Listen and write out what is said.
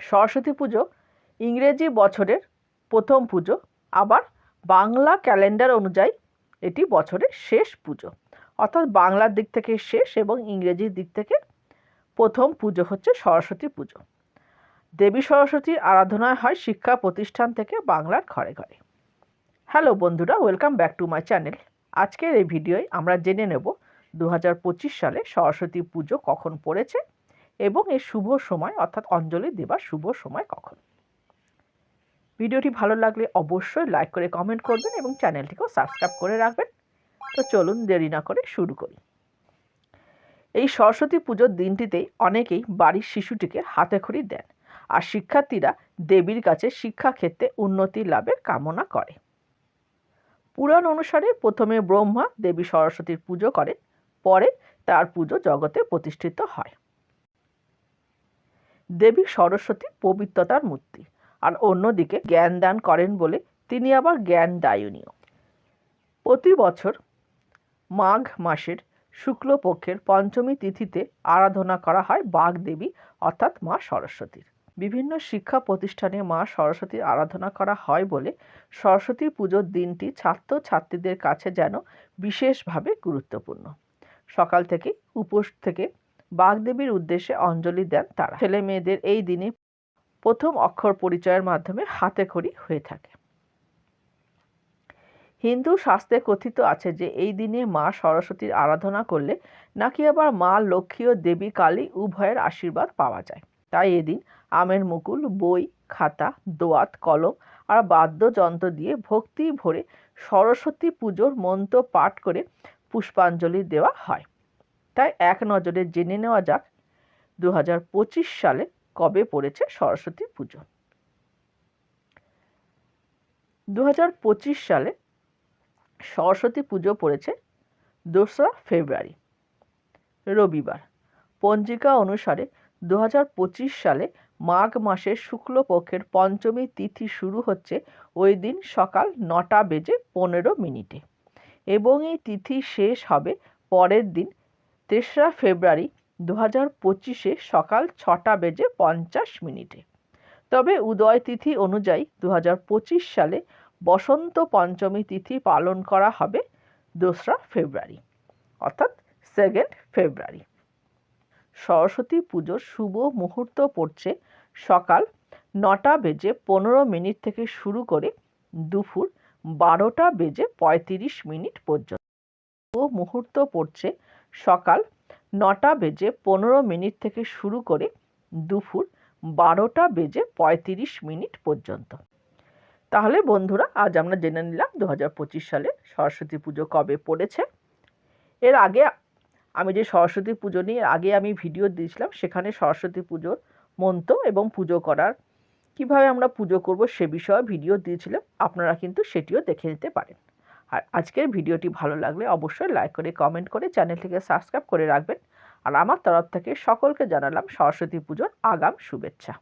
সরস্বতী পুজো, ইংরেজি বছরের প্রথম পুজো, আবার বাংলা ক্যালেন্ডার অনুযায়ী এটি বছরের শেষ পুজো। অর্থাৎ বাংলার দিক থেকে শেষ এবং ইংরেজির দিক থেকে প্রথম পুজো হচ্ছে সরস্বতী পুজো। দেবী সরস্বতীর আরাধনা হয় শিক্ষা প্রতিষ্ঠান থেকে বাংলার ঘরে ঘরে। হ্যালো বন্ধুরা, welcome back to my channel. আজকের এই ভিডিওয় আমরা জেনে নেব দু হাজার পঁচিশ সালে সরস্বতী পুজো কখন পড়েছে এবং এর শুভ সময়, অর্থাৎ অঞ্জলি দেবার শুভ সময় কখন। ভিডিওটি ভালো লাগলে অবশ্যই লাইক করে কমেন্ট করবেন এবং চ্যানেলটিকেও সাবস্ক্রাইব করে রাখবেন। তো চলুন দেরি না করে শুরু করি। এই সরস্বতী পুজোর দিনটিতেই অনেকেই বাড়ির শিশুটিকে হাতে খড়ি দেন আর শিক্ষার্থীরা দেবীর কাছে শিক্ষাক্ষেত্রে উন্নতি লাভের কামনা করে। পুরাণ অনুসারে প্রথমে ব্রহ্মা দেবী সরস্বতীর পুজো করেন, পরে তার পুজো জগতে প্রতিষ্ঠিত হয়। দেবী সরস্বতী পবিত্রতার মূর্তি। আর অন্যদিকে জ্ঞান দান করেন বলে তিনি আবার জ্ঞান দায়নীয়। প্রতি বছর মাঘ মাসের শুক্লপক্ষের পঞ্চমী তিথিতে আরাধনা করা হয় বাঘ দেবী, অর্থাৎ মা সরস্বতীর। বিভিন্ন শিক্ষা প্রতিষ্ঠানে মা সরস্বতীর আরাধনা করা হয় বলে সরস্বতী পুজোর দিনটি ছাত্র ছাত্রীদের কাছে যেন বিশেষভাবে গুরুত্বপূর্ণ। সকাল থেকে উপোস থেকে বাগদেবীর উদ্দেশ্যে অঞ্জলি দেন তারা। ছেলে মেয়েদের এই দিনে প্রথম অক্ষর পরিচয়ের মাধ্যমে হাতে খড়ি হয়ে থাকে। হিন্দু শাস্ত্রে কথিত আছে যে, এই দিনে মা সরস্বতীর আরাধনা করলে নাকি আবার মা লক্ষ্মী ও দেবী কালী উভয়ের আশীর্বাদ পাওয়া যায়। তাই এদিন আমের মুকুল, বই, খাতা, দোয়াত, কলম আর বাদ্যযন্ত্র দিয়ে ভক্তি ভরে সরস্বতী পুজোর মন্ত্র পাঠ করে পুষ্পাঞ্জলি দেওয়া হয়। তাই এক নজরে জেনে নেওয়া যাক দু হাজার পঁচিশ সালে কবে পড়েছে সরস্বতী পুজো। দু হাজার পঁচিশ সালে সরস্বতী পুজো পড়েছে দোসরা ফেব্রুয়ারি, রবিবার। পঞ্জিকা অনুসারে দু হাজার পঁচিশ সালে মাঘ মাসের শুক্লপক্ষের পঞ্চমী তিথি শুরু হচ্ছে ওই দিন সকাল নটা বেজে পনেরো মিনিটে এবং এই তিথি শেষ হবে পরের দিন তেসরা ফেব্রুয়ারি দু হাজার পঁচিশে সকাল ছটা বেজে পঞ্চাশ মিনিটে। তবে উদয় তিথি অনুযায়ী দু হাজার পঁচিশ সালে বসন্ত পঞ্চমী তিথি পালন করা হবে দোসরা ফেব্রুয়ারি, অর্থাৎ সেকেন্ড ফেব্রুয়ারি। সরস্বতী পুজোর শুভ মুহূর্ত পড়ছে সকাল নটা বেজে পনেরো মিনিট থেকে শুরু করে দুপুর বারোটা বেজে পঁয়ত্রিশ মিনিট পর্যন্ত। শুভ মুহূর্ত পড়ছে সকাল নটা বেজে পনেরো মিনিট থেকে শুরু করে দুপুর বারোটা বেজে পঁয়ত্রিশ মিনিট পর্যন্ত। তাহলে বন্ধুরা, আজ আমরা জেনে নিলাম দু হাজার পঁচিশ সালে সরস্বতী পুজো কবে পড়েছে। এর আগে আমি যে সরস্বতী পুজো নিয়ে আগে আমি ভিডিও দিয়েছিলাম, সেখানে সরস্বতী পুজোর মন্ত্র এবং পুজো করার কীভাবে আমরা পুজো করব সে বিষয়ে ভিডিও দিয়েছিলাম। আপনারা কিন্তু সেটিও দেখে নিতে পারেন। আর আজকের ভিডিওটি ভালো লাগলে অবশ্যই লাইক করে কমেন্ট করে চ্যানেলটিকে সাবস্ক্রাইব করে রাখবেন। আর আমার তরফ থেকে সকলকে জানালাম সরস্বতী পুজোর আগাম শুভেচ্ছা।